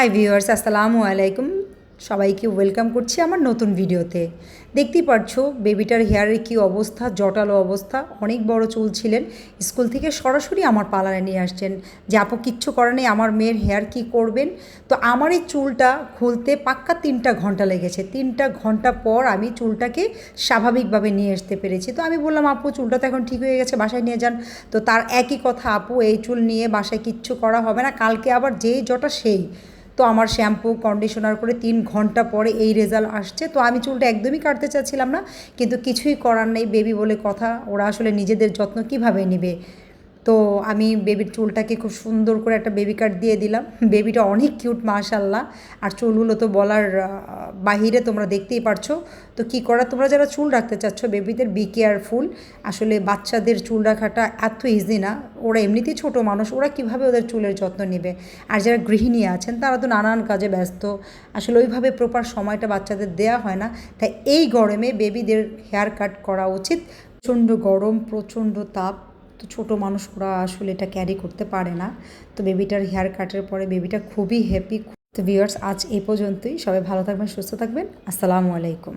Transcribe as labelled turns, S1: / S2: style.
S1: Hi viewers আসসালামু আলাইকুম সবাইকে ওয়েলকাম করছি আমার নতুন ভিডিওতে। দেখতেই পারছ বেবিটার হেয়ারের কী অবস্থা, জটালো অবস্থা। অনেক বড় চুল ছিলেন। স্কুল থেকে সরাসরি আমার পার্লারে নিয়ে আসছেন। যে আপু কিচ্ছু করার নেই, আমার মেয়ের হেয়ার কি করবেন? তো আমার এই চুলটা খুলতে পাক্কা তিনটা ঘণ্টা লেগেছে। তিনটা ঘণ্টা পর আমি চুলটাকে স্বাভাবিকভাবে নিয়ে আসতে পেরেছি। তো আমি বললাম, আপু, চুলটা তো এখন ঠিক হয়ে গেছে, বাসায় নিয়ে যান। তো তার একই কথা, আপু, এই চুল নিয়ে বাসায় কিচ্ছু করা হবে না। কালকে আবার যেই জটা সেই। তো আমার শ্যাম্পু কন্ডিশনার করে তিন ঘণ্টা পরে এই রেজাল্ট আসছে। তো আমি চুলটা একদমই কাটতে চাচ্ছিলাম না, কিন্তু কিছুই করার নেই বেবি বলে কথা। ওরা আসলে নিজেদের যত্ন কীভাবে নেবে? তো আমি বেবির চুলটাকে খুব সুন্দর করে একটা বেবি কাট দিয়ে দিলাম। বেবিটা অনেক কিউট মাশাল্লাহ আর চুলগুলো তো বলার বাহিরে তোমরা দেখতেই পারছ। তো কি করা, তোমরা যারা চুল রাখতে চাচ্ছ বেবিদের বি কেয়ারফুল আসলে বাচ্চাদের চুল রাখাটা এত ইজি না। ওরা এমনিতেই ছোট মানুষ, ওরা কীভাবে ওদের চুলের যত্ন নেবে? আর যারা গৃহিণী আছেন, তারা তো নানান কাজে ব্যস্ত। আসলে ওইভাবে প্রপার সময়টা বাচ্চাদের দেয়া হয় না। তাই এই গরমে বেবিদের হেয়ার কাট করা উচিত। প্রচণ্ড গরম, প্রচণ্ড তাপ। তো ছোটো মানুষ ওরা আসলে এটা ক্যারি করতে পারে না। তো বেবিটার হেয়ার কাটের পরে বেবিটা খুবই হ্যাপি তো ভিউয়ার্স আজ এ পর্যন্তই। সবাই ভালো থাকবেন, সুস্থ থাকবেন। আসসালামু আলাইকুম।